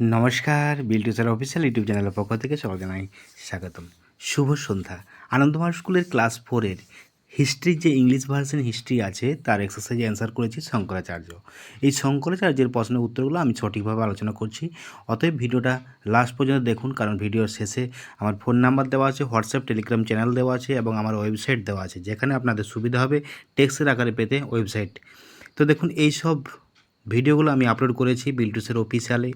নমস্কার বিল্টুসের official YouTube চ্যানেলের পক্ষ থেকে সকল জানাই স্বাগতম। শুভ সন্ধ্যা। আনন্দমার স্কুলের ক্লাস ফোরের হিস্ট্রির যে ইংলিশ ভার্সন হিস্ট্রি আছে, তার এক্সারসাইজে অ্যান্সার করেছি শঙ্করাচার্য। এই শঙ্করাচার্যের প্রশ্নের উত্তরগুলো আমি সঠিকভাবে আলোচনা করছি। অতএব ভিডিওটা লাস্ট পর্যন্ত দেখুন, কারণ ভিডিওর শেষে আমার ফোন নাম্বার দেওয়া আছে হোয়াটসঅ্যাপ টেলিগ্রাম চ্যানেল দেওয়া আছে এবং আমার ওয়েবসাইট দেওয়া আছে, যেখানে আপনাদের সুবিধা হবে টেক্সটের আকারে পেতে ওয়েবসাইট তো দেখুন এই সব ভিডিওগুলো আমি আপলোড করেছি বিল্টুসের অফিসিয়ালে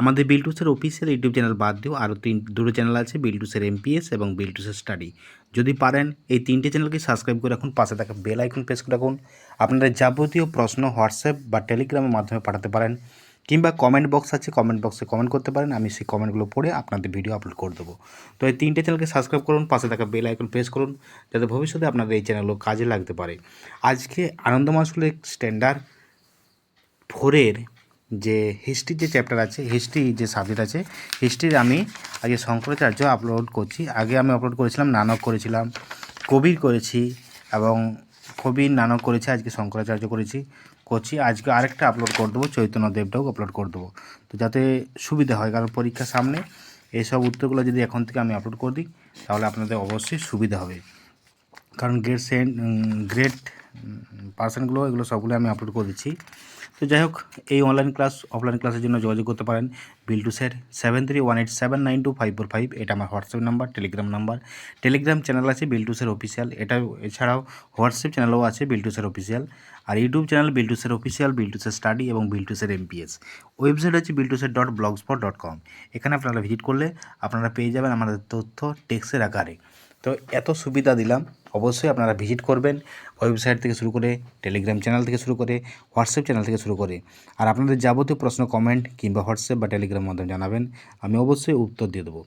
আমাদের বিল্টুসের অফিসিয়াল ইউটিউব চ্যানেল বাদ দিয়েও আরও তিন, দুটো চ্যানেল আছে বিল্টুসের এমপিএস এবং বিল্টুসের স্টাডি যদি পারেন, এই তিনটে চ্যানেলকে সাবস্ক্রাইব করে রাখুন, পাশে থাকা বেল আইকন প্রেস করে রাখুন। আপনাদের যাবতীয় প্রশ্ন হোয়াটসঅ্যাপ বা টেলিগ্রামের মাধ্যমে পাঠাতে পারেন, কিংবা কমেন্ট বক্স আছে কমেন্ট বক্সে কমেন্ট করতে পারেন, আমি সেই কমেন্টগুলো পড়ে আপনাদের ভিডিও আপলোড করে দেবো। তো এই তিনটে চ্যানেলকে সাবস্ক্রাইব করুন, পাশে থাকা বেল আইকন প্রেস করুন, যাতে ভবিষ্যতে আপনাদের এই চ্যানেলগুলো কাজে লাগতে পারে। আজকে আনন্দমা স্কুলের স্ট্যান্ডার্ড ফোরের যে হিস্ট্রির যে চ্যাপ্টার আছে, হিস্ট্রি যে সাবজেক্ট আছে, হিস্ট্রির আমি আজকে শঙ্করাচার্য আপলোড করছি। আগে আমি আপলোড করেছিলাম, নানক করেছিলাম, কবির করেছি এবং কবির, নানক করেছি, আজকে শঙ্করাচার্য করেছি, করছি। আজকে আরেকটা আপলোড করে দেবো চৈতন্য দেবটাও আপলোড করে দেবো। তো যাতে সুবিধা হয়, কারণ পরীক্ষার সামনে এইসব উত্তরগুলো যদি এখন থেকে আমি আপলোড করে দিই, তাহলে আপনাদের অবশ্যই সুবিধা হবে। কারণ গ্রেড সেন্ট গ্রেড পার্সেন্টগুলো এগুলো সবগুলো আমি আপলোড করে দিচ্ছি। তো যাই হোক, এই অনলাইন ক্লাস অফলাইন ক্লাসের জন্য যোগাযোগ করতে পারেন। বিল্টুসের seven three one eight seven nine two five four five এটা আমার WhatsApp number Telegram number Telegram channel আছে বিল্টুসের অফিসিয়াল এটা এছাড়াও হোয়াটসঅ্যাপ চ্যানেলও আছে বিল্টুসের অফিসিয়াল আর ইউটিউব চ্যানেল বিল্টুসের অফিসিয়াল বিল্টুসের স্টাডি এবং বিল্টুসের এমপিএস ওয়েবসাইট আছে বিল্টুসের dot blogspot dot com এখানে আপনারা ভিজিট করলে আপনারা পেয়ে যাবেন আমাদের তথ্য টেক্সের আকারে। তো এত সুবিধা দিলাম। অবশ্যই আপনারা ভিজিট করবেন ওয়েবসাইট থেকে শুরু করে টেলিগ্রাম চ্যানেল থেকে শুরু করে হোয়াটসঅ্যাপ চ্যানেল থেকে শুরু করে আর আপনাদের যাবতীয় প্রশ্ন কমেন্ট কিংবা হোয়াটসঅ্যাপ বা টেলিগ্রাম মাধ্যমে জানাবেন। আমি অবশ্যই উত্তর দিয়ে দেবো।